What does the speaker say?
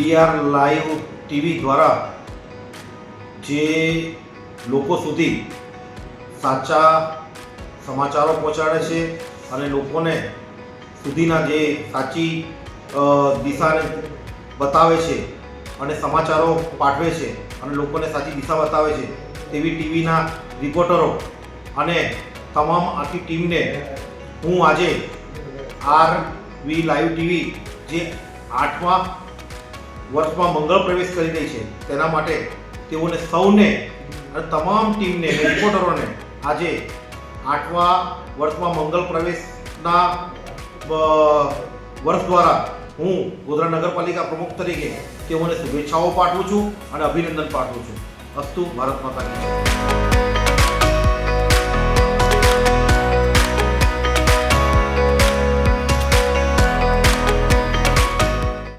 BR live TV દ્વારા જે લોકો સુધી સાચા સમાચારો પહોંચાડે છે અને લોકોને સુધીના જે સાચી દિશાને બતાવે છે અને સમાચારો પાઠવે છે અને લોકોને સાચી દિશા બતાવે છે તેવી ટીવીના રિપોર્ટરો અને તમામ આખી ટીમને હું આજે આર વી લાઈવ ટીવી જે આઠમા વર્ષમાં મંગળ પ્રવેશ કરી રહી છે તેના માટે તેઓને સૌને અને તમામ ટીમને રિપોર્ટરોને આજે આઠમા વર્ષમાં મંગળ પ્રવેશના વર્ષ દ્વારા હું ગોધરા નગરપાલિકા પ્રમુખ તરીકે તેઓને શુભેચ્છાઓ પાઠવું છું અને અભિનંદન પાઠવું છું અસ્તુ ભારત માતા.